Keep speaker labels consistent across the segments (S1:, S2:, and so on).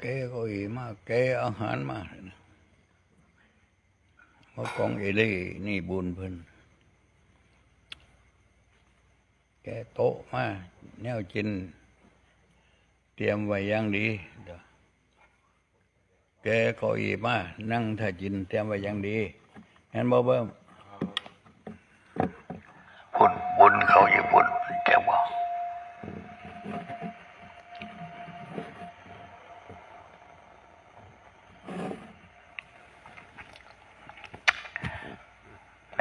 S1: แกก็อีมากแกอาหารมาเพราะกองเอเล่นี่บุญเพิ่นแกโต๊ะมาแนวกิน เตรียมไว้อย่างดีแกก็อีมานั่งถ้ากินเตรียมไว้อย่างดีเห็นบ่เบิ่มพุ่นบุญเขาอยู่พุ่นแกบอก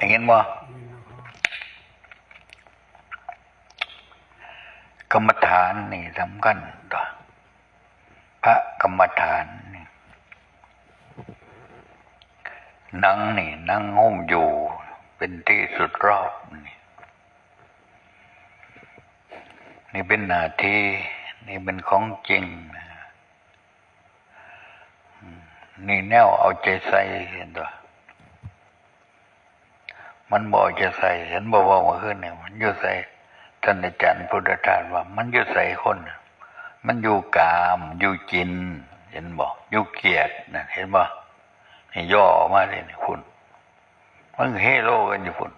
S1: ได้ยินบ่กรรมฐานนี่สำคัญต่อพระกรรมฐานนี่นั่งนี่ นั่งห่มอยู่ เป็นที่สุดรอบนี่นี่เป็นหน้าที่นี่เป็นของจริงนี่แนวเอาใจใส่เห็นตัว มันบอกจะใส่เห็นบอกว่าเมื่อคืนเนี่ยมันอยู่ใส่ท่านอาจารย์พุทธทาสว่า มันอยู่ใส่คน มันอยู่กามอยู่จิน เห็นบอกอยู่เกียรตินะเห็นบอกนี่ย่อออกมาเลยนี่คุณมันเฮโลกันอยู่คุณ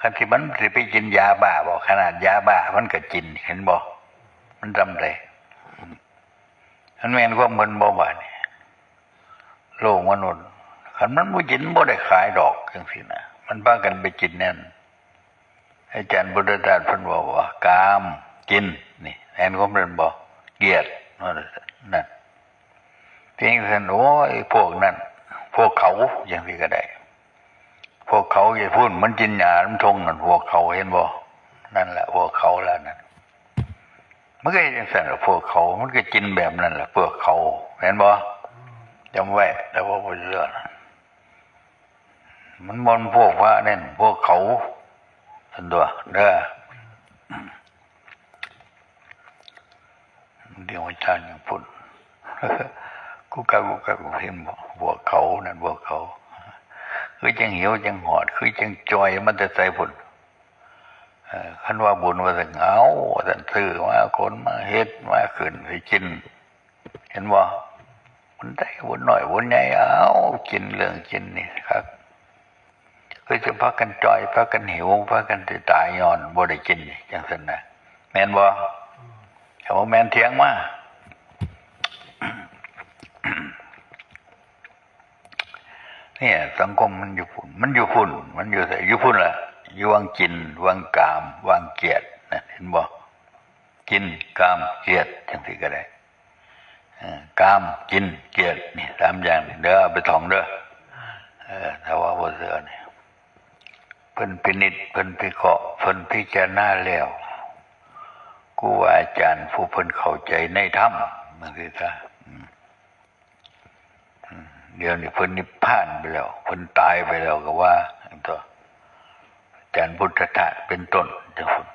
S1: คันที่มันสิไปกินยาบ้าบอกขนาดยาบ้ามันก็จินเห็นบอกมันจำได้มันแม่นความมันบ่บานี่โลกมนุษย์คันมันบ่จินบ่ได้ขายดอกจังซี่นะ มันพากันไปกินแน่นอาจารย์บุตรดาสเพิ่นบอกว่ากามกินนี่แอนก็เป็นบอกเกลียดนั่นเพียงแต่โอ้ยพวกนั้น พวกเขาอย่างที่ก็ได้ พวกเขาอย่าพูดมันจินหยาลำทงนั่นพวกเขาเห็นบ่นั่นแหละพวกเขาแล้วนั่นมันก็ยังสั่นพวกเขา มันก็จินแบบนั้นแหละพวกเขา เห็นบ่จำไว้แล้วว่าบ่เชื่อนะ มันมนพวกว่าเนี่ยพวกเขาทันตัวเด้อเดี๋ยวอาจารย์ยังพูดกูกะกูกะกูเห็นบอกพวกเขานั่นพวกเขาคือจังเหี่ยวจังหอด คือจังจอยมันจะใส่ผลขันว่าบุญว่าสังเอาสันซื้อมาคนมาเฮ็ดมาขึ้นให้กิน เห็นว่าบุญได้บุญหน่อยบุญใหญ่เอากินเรื่องกินนี่ครับ คือจะพักกันจอยพักกันหิวพักกันจะตายย้อนบ่ได้กินจังซั่นนะแม่นบ่เขาบอกแม่นเถียงมาเนี่ยสังคมมันอยู่ฝุ่น มันอยู่ฝุ่น มันอยู่ใส่อยู่ฝุ่นล่ะอยู่วังกินวังกามวังเกียรตินะเห็นบ่กินกามเกียรติจังซี่ก็ได้กามกินเกียรตินี่สามอย่างเด้อเอาไปท่องเด้อเออถ้าว่าบ่เสือนี่ เพิ่นพินิจเพิ่นพิเคราะห์เพิ่นพิจารณาแล้วกูว่าอาจารย์ผู้เพิ่นเข้าใจในธรรมมันคือซะอือืมเดี๋ยวนี้เพิ่นนิพพานไปแล้วเพิ่นตายไปแล้วก็ว่าอันตัวอาจารย์พุทธทาสเป็นต้นจังพุ่น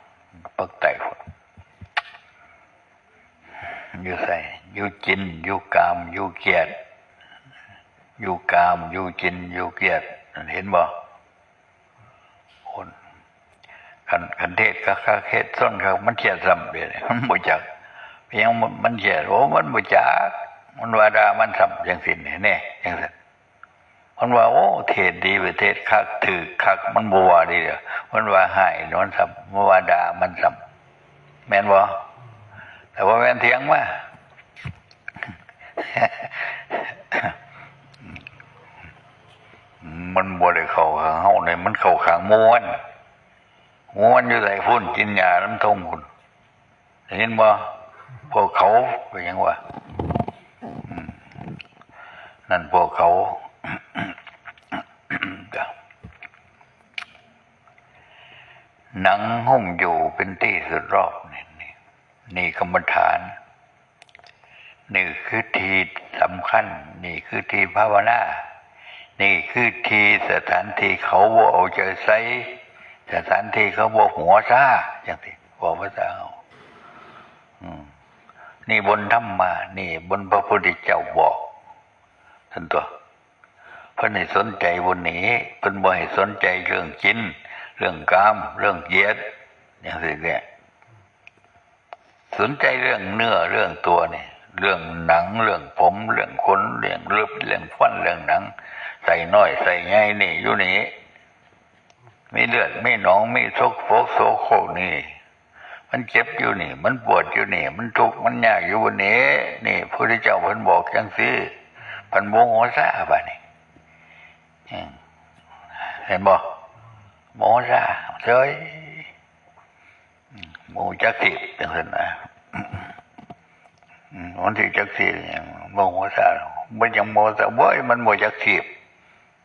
S1: ปักไตพุ่นอยู่ใส่อยู่จินอยู่กามอยู่เกียรติอยู่กามอยู่จินอยู่เกียรติเห็นบ่ คน คันคันเทศก็คาเทศส้นเขามันเขียนซ้ำไปเลยมันบ่จักเพียงมันเขียนโอ้มันบ่จักมันว่าดามันซ้ำจังสิ้นแน่จังซั่นมันว่าโอ้เทศดีไปเทศคักถือคักมันบ่ว่าดีเด้อมันว่าหายมันซ้ำมันว่าดามันซ้ำแม่นบ่แต่ว่าแม่นเถียงมามันบ่ได้เข้าข้างเฮาเนี่ยมันเข้าข้างม้วน ม้วนอยู่ไหนพุ่นกินยาน้ำทงพุ่นเห็นบ่พวกเขาเป็นยังวะนั่นพวกเขาหนังหุ้มอยู่เป็นที่สุดรอบนี่นี่นี่กรรมฐานนี่คือทีสำคัญ นี่คือทีภาวนา นี่คือทีสถานที่เขาบ่เอาใจใส่ สถานที่เขาบ่หัวซาอย่างที่บอกภาษาเอานี่บนธรรมา นี่ บนพระพุทธเจ้าบอกท่านตัวเพิ่นให้สนใจบนนี้เพิ่นบ่ให้สนใจเรื่องกิน เรื่องกาม เรื่องเยียดอย่างนี้เนี่ยสนใจเรื่องเนื้อเรื่องตัวนี่เรื่องหนัง เรื่องผม เรื่องขนเรื่องเลือบเรื่องฟันเรื่องหนัง ใส่น้อยใส่ใหญ่นี่อยู่นี่ มีเลือดมีหนองมีซกโฟกโซโครนี่ มันเจ็บอยู่นี่ มันปวดอยู่นี่ มันทุกข์มันยากอยู่บนนี้ นี่พระพุทธเจ้าเพิ่นบอกจังซี่เพันโมโหซาบ่ะนี่เห็นบ่โมโหซาเฉยอืมโมจักสิบจังซั่นนะมวันที่จักสิบเนี่ยโมโหซาบ่ยังโมซาเว้ยมันโมจักสิบ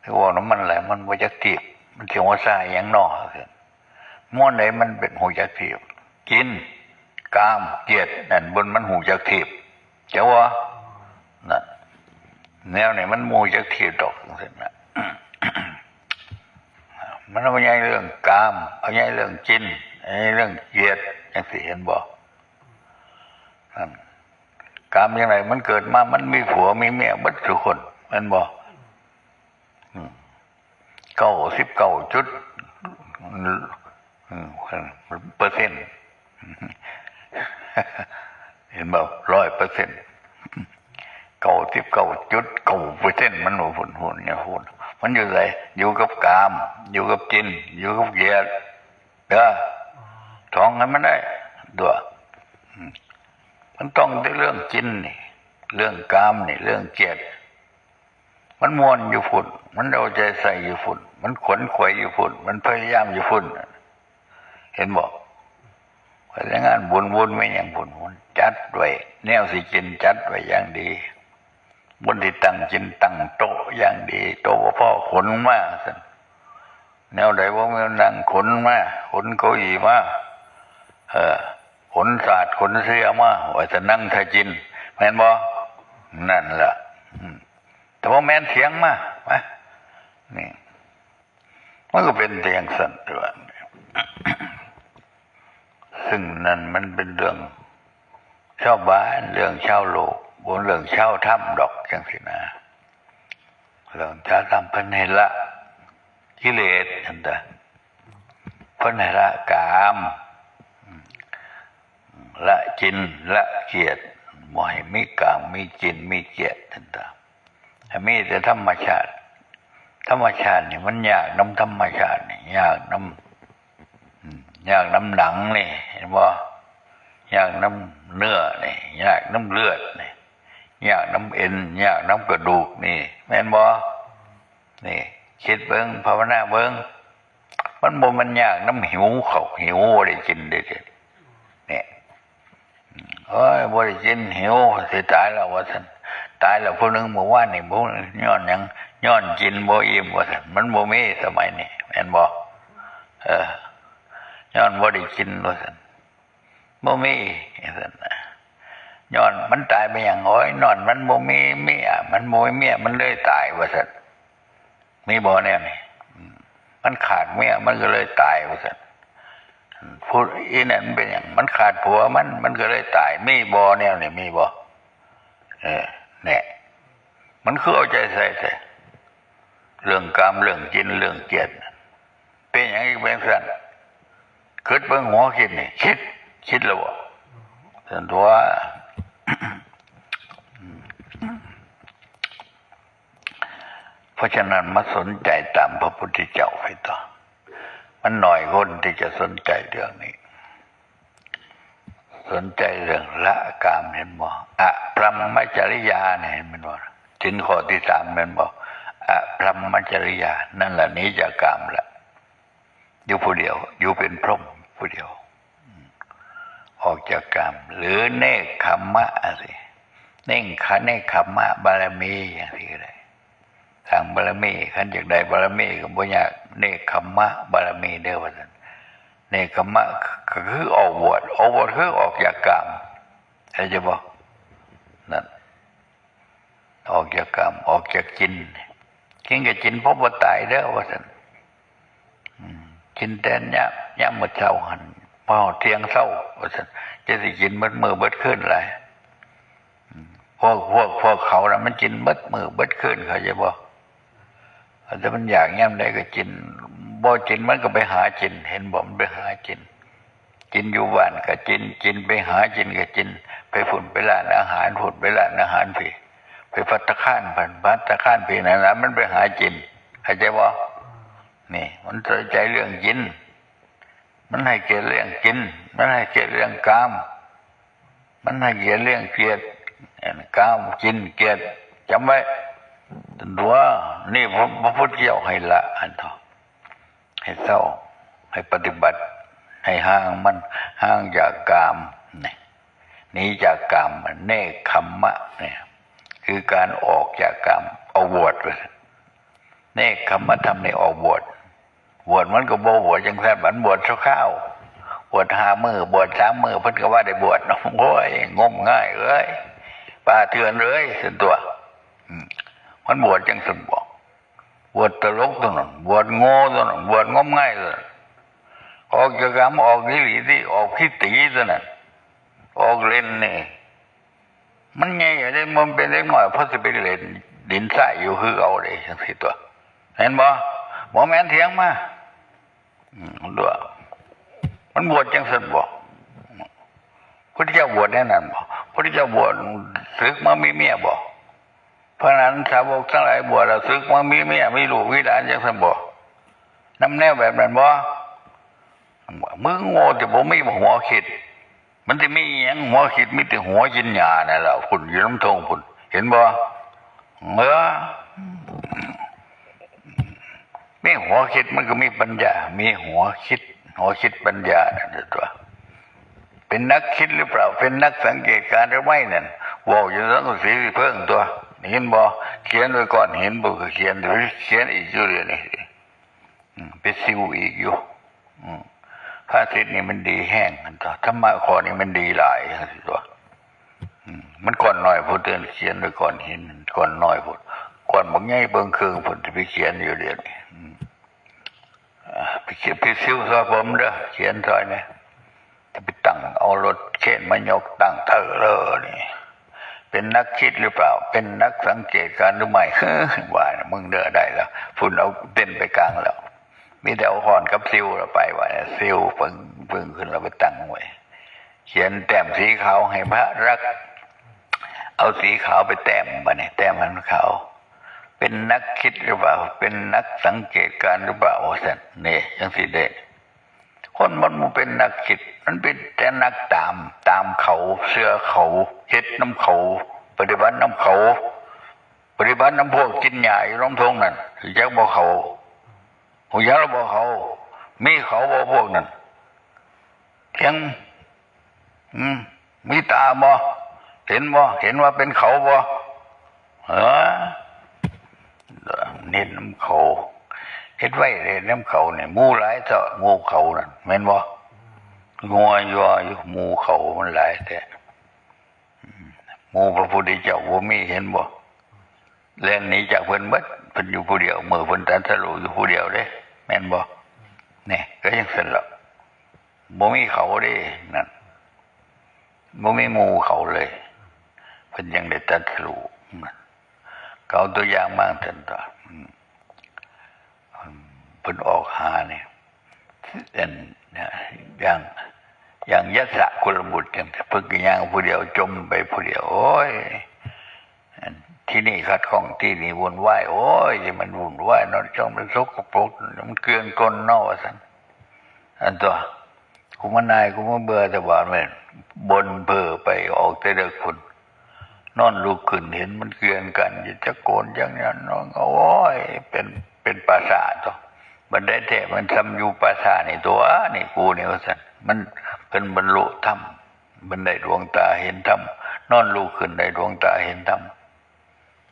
S1: ที่ว่าน้ำมันแหละมันโมจักสิบ มันสิโมซาอย่างนอกซั่นม้วนไหนมันเป็นโมจักสิบกินกามเกียรตินั่นบนมันหูจักทีบเจ้าวะนั่นแนวนี่มันมูจักทีบดอกจังซี่นะมันเอาใหญ่เรื่องกามเอาใหญ่เรื่องกินเอาเรื่องเกียรติอย่างที่เห็นบอกนั่นกามยังไงมันเกิดมา มันมีผัวมีเมียเบัดทุกคนมันบอก เก้าสิบเก้าจุดเปอร์เซ็นต์เห็นบ่ร้อยเปอร์เซ็นต์เก้าสิบเก้าจุดเก้าเปอร์เซ็นต์มันหัวฝุ่นหุ่นเนี่ยหุ่นมันอยู่ไหนอยู่กับกาม อยู่กับจิน อยู่กับเกียรติเด้อท้องให้มันได้ด้วยมมันต้องได้เรื่องจินนี่ เรื่องกามนี่ เรื่องเกียรติ มันมวนอยู่ฝุ่น มันเอาใจใส่อยู่ฝุ่น มันขวนขวยอยู่ฝุ่น มันพยายามอยู่ฝุ่น เห็นบอกพนักงานบุญบุญไม่อย่างบุญบุญจัดไว้ แนวสิกินจัดไว้อย่างดีบนที่ตั้งจินตั้งโต๊ะอย่างดี โต๊ะว่าพ่อขนมาสิแนวใดว่ามันนั่งขนมาขนเก้าอี้มาเออขนศาสตร์ขนเสียมาว่าจะนั่งทาจินแม่นบ่นั่นแหละ แต่ว่าแม่นเถียงมามนี่มันก็เป็นเตียงสันติวันซึ่งนั่นมันเป็นเรื่องชาวบ้านเรื่องชาวโลกบนเรื่องชาวถ้ำดอกจังสินะเรื่องชาวถ้ำพันให้ละกิเลสอันตะพันให้ละกามละจินละเกียรติบ่ให้มีกามมีจินมีเกียรติอันตะ ให้มีแต่ธรรมชาติ ธรรมชาตินี่มันยากน้ำธรรมชาตินี่ยากน้ำอยากน้ำหนังนี่เห็นบ่ยากน้ำเนื้อนี่ยากน้ำเลือดนี่ยากน้ำเอ็นยากน้ำกระดูกนี่ แม่นบ่นี่คิดเบิ้งภาวนาเบิ้งมันบ่มันยากน้ำหิวเขาหิวบ่ได้กินเด็ดเนี่ยเอ้ยบ่ได้กินหิวสิตายแล้วว่าน ตายแล้วผู้นึงเมื่านนี่ผู้นึงย้อนยังย้อนกินบ่อิ่มว่าซั่นมันบ่มีสมัยนี้แม่นบ่เออย้อนบ่ได้กินว่าซั่นบ่มีสันย้อนมันตายไปอย่างโอยนอน มันบ่มีเมียมันบ่มีเมียมันเลยตายว่าซั่นมีบ่แน่นี่มันขาดเมียมันก็เลยตายว่าซั่นพูดอีนั่นเป็นอย่างมันขาดผัวมันมันก็เลยตายมีบ่แนวนี่มีบ่เออ เนี่ยมันคือเอาใจใส่แต่เรื่องกรรมเรื่องกินเรื่องเกียรติเป็นอย่างนี้เป็นสันคิดเบิ่งหัวคิดนี่คิด คิดแล้วบ่สันตัวเพราะฉะนั้นมาสนใจตามพระพุทธเจ้าไปต่อมันหน่อยคนที่จะสนใจเรื่องนี้ สนใจเรื่องละกามเห็นบ่อะ รหมจริยาเนี่ยมันบ่ถึงข้อที่สามเห็นบ่อะพรหมจริยา นั่นแหละนี้จากกามละอยู่ผู้เดียว อยู่เป็นพรหมผู้เดียว ออกจากกามหรือเนคขมมะอะไรเน่งขันเนคขมมะบารมีอย่างที่ได้ทางบารมีขันจากใดบารมีก็บ่ยากเนคขมมะบารมีเด้อว่าซั่นเนกขมมะคือออกบวชออกบวชคือออกจากกามเข้าใจบ่ นั่นออกจากกามออกจากจินกินกับจินเพราะว่าตายเด้อว่านกินแต่เนี้ยย่ามมื้อเช้าหันพอเทียงเช้าว่านจะสิกินมื้อมื้อเบิดคืนหลยอืมพวกพวกพวกเขาน่ะมันกินเบิดมือเบิดคืนเขาใจบ่แต่มันอยากย่ำได้ก็กินบ่กินมันก็ไปหากิน เห็นบ่มันไปหากิน กินอยู่บ้านก็กินกินไปหากินก็กิน ไปฝุ่นไปร้านอาหารฝุ่นไปร้านอาหารพี่ไปพัตตาคารพันพัตตาคารพี่นั่นะมันไปหากินเข้าใจว่านี่ มันสนใจเรื่องกิน มันให้เกียรเรื่องกิน มันให้เกียรเรื่องกาม มันให้เกียรติเรื่องเกียรติกามกินเกียรติจำไว้ดูว่านี่พระพุทธเจ้าให้ละอันเถอให้เศร้าให้ปฏิบัติ ให้ห่างมันห่างจากกามนี่ หนีจากกามมันเนคขมมะเนี่ยคือการออกจากกามเอาบวชเลยเนคขมมะทำในออกบวชบวชมันก็บบวชจังแท้บันบวชเช้าข้าวบวชห้ามือบวชสามมือเพิ่นก็ว่าได้บวชโอ้ยงมง่ายเอ้ยป่าเถื่อนเลยส่วนตัวมันบวชจังสนบอกบวชตลกตัวนั้นบวชโง่ตัวนั้นบวชงมง่ายตัวนั้นออกจากกรรมออกนิหลีที่ออกขี้ตีตัวนั้น ออกเล่นนี่มันไงอย่างนี้มันเป็นเล็กน้อยเพราะจะไปเล่นดินทรายอยู่คือเอาเลยทั้งสี่ตัว เห็นบ่หมอแม่นเถียงมาอืมดูว่ามันบวชจังสันบ่พระเจ้าบวชแน่นอนบ่พระเจ้าบวชศึกมามีเมียบ่เพราะนั้นสาวกทั้งหลายบวชแล้วศึกมามีเมียมีลูกมีหลานจังสันบ่น้ำแนวแบบนั้นบ่มึงโง่แต่ผมไม่หัวคิด มันจะมีอหยังหัวคิดมีแต่หัวยินยาน่ะแหละพุ่นอยู่น้ำทงพุ่นเห็นบ่เมื่อมีหัวคิดมันก็มีปัญญา มีหัวคิด หัวคิดปัญญาเนั่นตัวเป็นนักคิดหรือเปล่า เป็นนักสังเกตการณ์หรือไม่นั่นบอกอยู่สังสีเพิ่งตัวเห็นบ่เขียนไว้ก่อนเห็นบ่ก็เขียนเดี๋ยวเขียนอีกอยู่เลยนี่อืมไปซิวอีกอยู่ อืม พระอาทิตย์นี่มันดีแห้งมันตัวธรรมะข้อนี่มันดีหลายตัวมันก่อนหน่อยพูดเตือนเขียนไว้ก่อนเห็นก่อนหน่อยพูดก่อนบางไงเบิ่งเครื่องพูดจะไปเขียนอยู่เรียนนี่ไปเขียนไปซิ้วซอยผมเด้อเขียนซอยเนี่ยจะไปตั้งเอารถเข็นมายกตั้งเธอเลยนี่เป็นนักคิดหรือเปล่า เป็นนักสังเกตการณ์หรือไม่ว่านะมึงเด้อได้แล้วฝุ่นเอาเต้นไปกลางแล้ว มีแต่เอาหอนกับซิวเราไปว่าเนี่ยซิวปึงปึงขึ้นเราไปตั้งไว้เขียนแต้มสีขาวให้พระรัก เอาสีขาวไปแต้มมาเนี่ยแต้มมันขาวเป็นนักคิดหรือเปล่า เป็นนักสังเกตการณ์หรือเปล่าสันนี่ยังสิเด็คนมันมันเป็นนักคิด มันเป็นแต่นักตามตามเขาเสื้อเขาเฮ็ดน้ำเขา ปฏิบัติน้ำเขา ปฏิบัติน้ำพวกกินหญ้าอยู่น้ำทงนั่นถือจักบอกเขา หูยาเราบอกเขา มีเขาบอกพวกนั้นเพียงมีตาบ่เห็นบ่เห็นว่าเป็นเขาบ่เออเน้นน้ำเขาเฮ็ดไว้เลยน้ำเขาเนี่ยมูหลายเถอะหมูเขานั่นแม่นบ่งัวยัวอยู่มูเขามันหลายแต่มูพระพุทธเจ้าบ่มีเห็นบ่เล่นหนี้จากเพิ่นเบิดเพิ่นอยู่ผู้เดียวมือเพิ่นตันทะลุอยู่ผู้เดียวเด้ ม่นบ่เนี่ยก็ยังซั่นล่ะบ่มีเขาเด้นั่นบ่มีหมูเขาเลยเพิ่นยังได้ตัดทะลุก็เอาตัวอย่างมาซั่นตัวอืมเพิ่นออกหาเนี่ยอันเนี่ยอย่างอย่างยศกุลบุตรจังเพิ่นก็ย่างผู้เดียวจมไปผู้เดียวโอ้ย ที่นี่ขัดข้องที่นี่วุ่นวายโอ้ยที่มันวุ่นวายนอนช่องมันสกปรกมันเกลื่อนกลนนอกสันอันตัวกูมานายกูมาเบื่อแต่ว่าแม่นบนเบื่อไปออกแต่เด็กคุณนอนลุกขึ้นเห็นมันเกลื่อนกันจะจะโกนอย่างนั้นน้องโอ้ยเป็นเป็นปราสาทตัวมันได้แต่มันทำอยู่ปราสาทนี่ตัวนี่กูนี่ว่าสันมันเป็นบรรลุธรรมมันได้ดวงตาเห็นธรรมนอนลุกขึ้นได้ดวงตาเห็นธรรม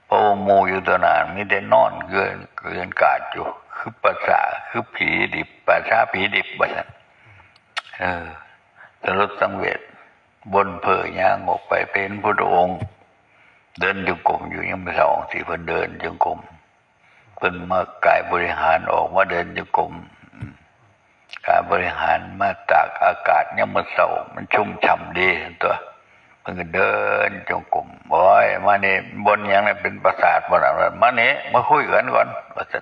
S1: โอ้หมูอยู่ตัวนานมีแต่นอนเกินเกินกาดอยู่ คือภาษาคือผีดิบภาษาผีดิบบัดนั้นเออสรุปสังเวชบนเพยางออกไปเป็นพระองค์ เดินจงกรมอยู่ยังไม่สองสี่เพิ่นเดินจงกรมเพิ่นมากายบริหารออกมาเดินจงกรมกายบริหารมาตากอากาศยังมันเศร้ามันชุ่มฉ่ำดีตัว มันก็เดินจงกรมบ่อยมาเนี่บนอย่างนั้นเป็นประสาทบนอะไรมาเนี่มาคุยกันก่อนว่าจะ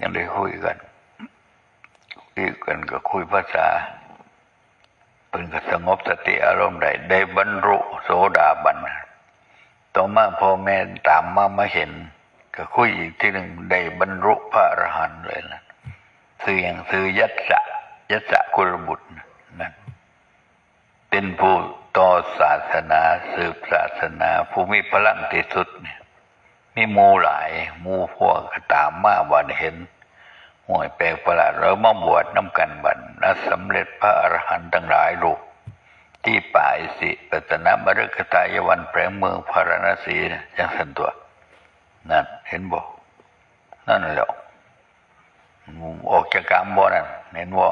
S1: ยังได้คุยกันคุยกันก็คุยภาษาเป็นก็สงบสติอารมณ์ได้ได้บรรลุโสดาบันต่อมาพ่อแม่ตามมามาเห็น ก็คุยอีกทีหนึ่งได้บรรลุพระอรหันต์เลยนะซื้ออย่างซื้อยัตสะยัตสะกุลบุตรนั่นเป็นผู้ ต่อศาสนาสืบศาสนา ผู้มีพลังที่สุดเนี่ยมีมูหลายมูพวกตามมาวันเห็นห่วยแปลกประหลาดเรามาบวชน้ำกันบันและสำเร็จพระอรหันต์ทั้งหลายลูกที่ป่าอิสิปัตนมฤคทายวันแปลงเมืองพาราณสีอย่างสันตัว นั่นเห็นบ่นั่นแหละออกจากกรรมบ่นั่นเห็นบ่า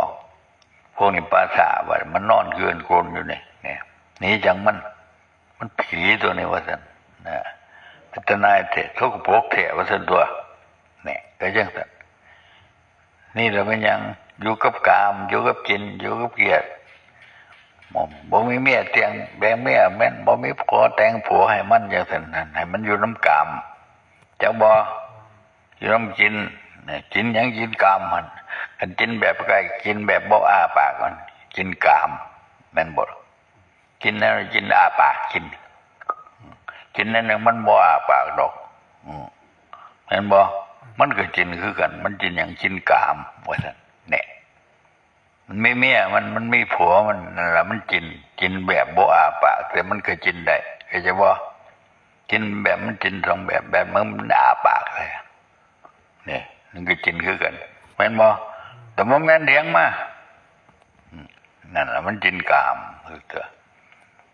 S1: พวกนี้ปาสาว่ามันนอนเกินกลนอยู่นี่เนี่ย นี่จังมัน มันผีตัวนี้ว่าสันนะพัฒนายเถะทุกโปกเถะว่าสันตัวเนี่ยก็ยังสันนี่เราเป็นยังอยู่กับกาม อยู่กับจิน อยู่กับเกียรติบ่บ่มีเมียเตียงแบ่งเมียแม่นบ่มีผัวแต่งผัวให้มันอย่างสันนั่นให้มันอยู่น้ำกามเจ้าบ่อยู่น้ำจินเนี่ยจินยังจินกามมันกันจินแบบไก่กินแบบบ่อ้าปากมันกินกามแม่นบ่ กินนั่นกินอาปากกิน กินนั่นนึงมันบ่อาปากดอกอืมเห็นบ่มันก็กินคือกัน มันกินอย่างกินกามว่าซั่นเนี่ยมันไม่เมียมันมันไม่ผัวมันนั่นแหละมันกิน กินแบบบ่อาปาก แต่มันก็กินได้เข้าใจบ่กินแบบมันกินสองแบบแบบมันมันอาปากเลยเนี่ยมันก็กินคือกันแม่นบ่แต่บ่แม่นเลี้ยงมานั่นแหละมันกินกามคือเถอะ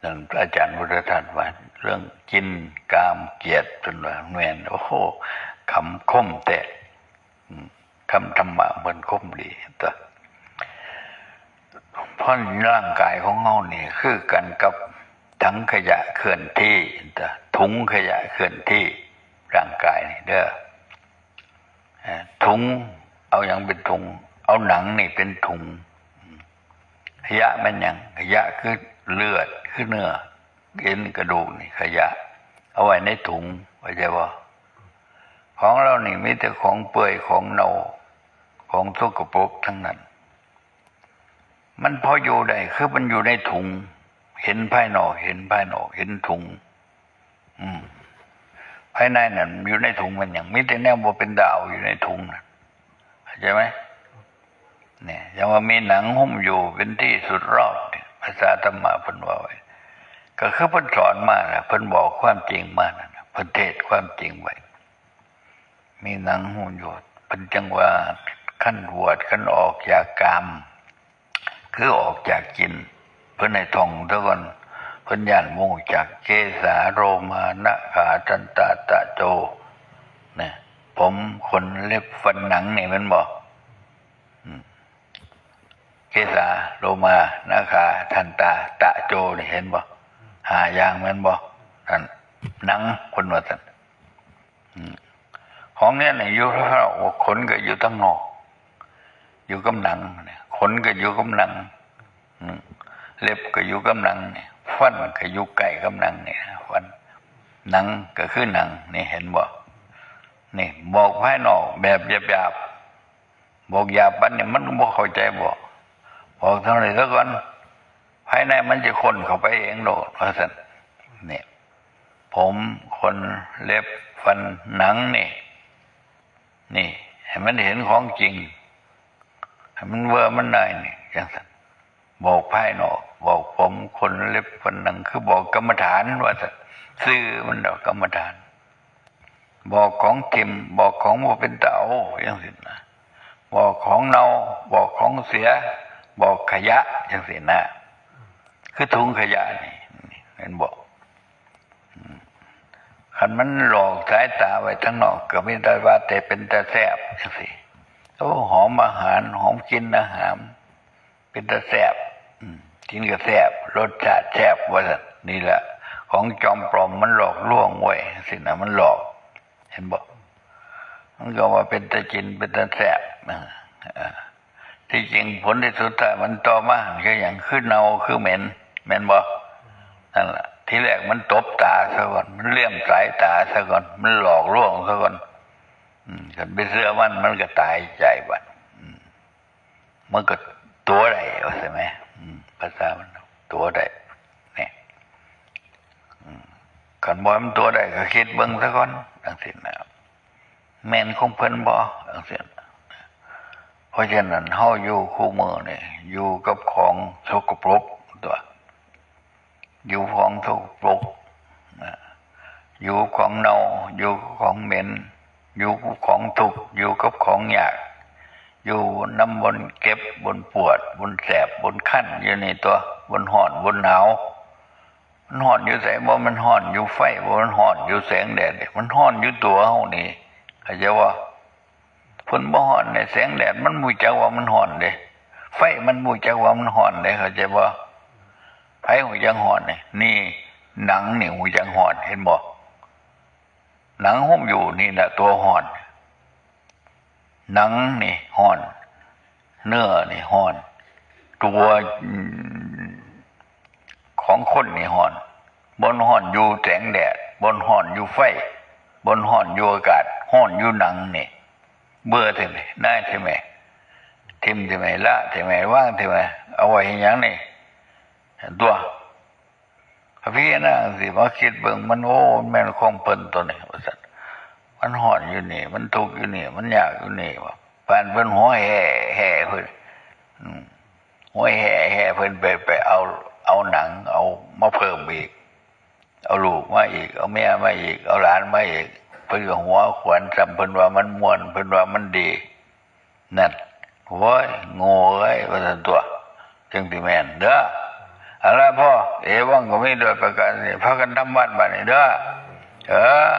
S1: นั่นอาจารย์พุทธทาสว่าเรื่องกินกามเกียรติจนว่าแมนโอ้โหคำคมแต่คำธรรมะมันคมดีแต่เพราะร่างกายของเงานี่คือกันกับถังขยะเคลื่อนที่แต่ถุงขยะเคลื่อนที่ร่างกายนี่เด้อถุงเอาอย่างเป็นถุง เอาหนังนี่เป็นถุงขยะมันหยังขยะคือ เลือดคือเนื้อเอ็นกระดูกนี่ขยะ เอาไว้ในถุงเข้าใจว่าของเรานี่มีแต่ของเปื่อยของเน่าของสกปรกทั้งนั้น มันพออยู่ได้คือมันอยู่ในถุง เห็นภายนอกเห็นภายนอกเห็นถุง อืมภายในนั่นอยู่ในถุงมันอย่างมีแต่แนวบ่เป็นดาวอยู่ในถุงนะเข้าใจไหมเนี่ยยังว่ามีหนังหุ้มอยู่เป็นที่สุดรอบ ษาธรรมะเพิ่นว่าไว้ก็คือเพิ่นสอนมานะเพิ่นบอกความจริงมานะเพิ่นเทศความจริงไว้ มีหนังหุ้มอยู่เพิ่นจังว่าขั้นบวชขั้นออกจากกรรมคือออกจากกิน เพิ่นในท่องทุกคนเพิ่นย่านมู่จากเกสาโรมานะขาจันตาตะโจเนี่ยผมขนเล็บฟันหนังนี่มันบอก กสาโลมานาคา ทันตา ตะโจนี่เห็นบ่หายางแมันบ่นั่นหนังคนว่าสันของเนี้ยเนี่ยอยู่ข้างนอกขนก็อยู่ตั้งนอก อยู่กับหนังเนี่ยขนก็อยู่กับหนังเล็บก็อยู่กับหนังเนี่ยฟันก็อยู่ใกล้กับหนังเนี่ยฟันหนังก็คือหนังนี่เห็นบ่นี่บอกภายนอกแบบหยาบๆบอกหยาบปันเนี่ยมันบ่เข้าใจบ่ บอกเท่าไหร่แล้วก่อนภายในมันจะคนเข้าไปเองโดดเพราะฉะนั้นเนี่ยผมคนเล็บฟันหนังนี่นี่ให้มันเห็นของจริงให้มันเวอร์มันได้นี่ย่างนั้นบอกภายนอก บอกผมคนเล็บฟันหนัง คือบอกกรรมฐานว่าสันซื่อมันดอกกรรมฐาน บอกของเทิมบอกของว่าเป็นเต่าอย่างนี้นะบอกของเนาบอกของเสีย บอกขยะย่างสินะคือถุงขยะนี่นี่เห็นบอกอืมคันมันหลอกสายตาไว้ทั้งนอกก็ไม่ได้ว่า แต่เป็นตาแซบย่างสิโอ้หอมอาหารหอมกินอาหาร เป็นตาแซบกินก็แซบรสชาติแซบว่าสันนี่แหละ ของจอมปลอมมันหลอกล่วงไว้สินะมันหลอก เห็นบอกมันก็ว่าเป็นตะจินเป็นตะแสบอ่า ที่จริงผลที่สุดท้ายมันต่อมาก็อย่างขึ้นเอาคือเหม็นเหม็นบอกนั่นแหละที่แรกมันตบตาซะก่อน มันเลี่ยมสายตาซะก่อน มันหลอกลวงซะก่อนกันไปเสื้อมันมันก็ตายใจบัดมันก็ตัวใด้ใช่ไหมภาษามันตัวใดเนี่ยขันบอกมันตัวใดก็คิดเบิ้งซะก่อนอังสินนะแมนคงเพิ่นบออังสิน ราะฉะนั้นเฮาอยู่คู่มือเนี่ยอยู่กับของสกปรกตัว อยู่ของสกปรกอยู่กับของเน่าอยู่กับของเหม็น อยู่กับของทุกอยู่กับของยาก อยู่น้ำบนเก็บบนปวด บนแสบบนขั้นอยู่ในตัว บนห่อนบนหนาวมันห่อนอยู่แสงบ่มันห่อนอยู่ไฟบ่มันห่อนอยู่แสงแดดมันห่อนอยู่ตัวเฮานี่เข้าใจว่า ฝนบ่ห่อนเนี่ยแสงแดดมันมูจักว่ามันห่อนเด้ไฟมันมูจักว่ามันห่อนเด้เข้าใจบ่ไผหูจังห่อนเนี่ยนี่หนังนี่หูจังห่อนเห็นบ่หนังหุ้มอยู่นี่แหละตัวห่อนหนังนี่ห่อน เนื้อนี่ห่อน ตัวของคนนี่ห่อน บนห่อนอยู่แสงแดด บนห่อนอยู่ไฟ บนห่อนอยู่อากาศห่อนอยู่หนังนี่ เบื่อใช่ไหมได้ใช่ไหมทิมใช่ไหมละใช่ไหมว่างใช่ไหมเอาไว้ให้หยังนี่ตัวพี่นะสิมาคิดเบิ่งมันโอ้แม่นของเปิ้นตัวนี้ว่าซั่นมันห่อนอยู่นี่ มันทุกข์อยู่นี่ มันอยากอยู่นี่ว่าปานเพิ่นหัวแห่แห่เพิ่นหัวแห่แห่เพิ่นไปไปเอาเอาหนัง เอามาเพิ่มอีก เอาลูกมาอีก เอาเมียมาอีก เอาหลานมาอีก เพิ่นก็หัวขวนจำเพิ่นว่ามันม่วนเพิ่นว่ามันดี นั่นโว้ยโง่เอ้ยว่าสันตัว จึงที่แม่นเด้ออะไรพ่อ เอวังก็มีด้วยประการนี้พากันทำบ้านบ้านี้เด้อเออ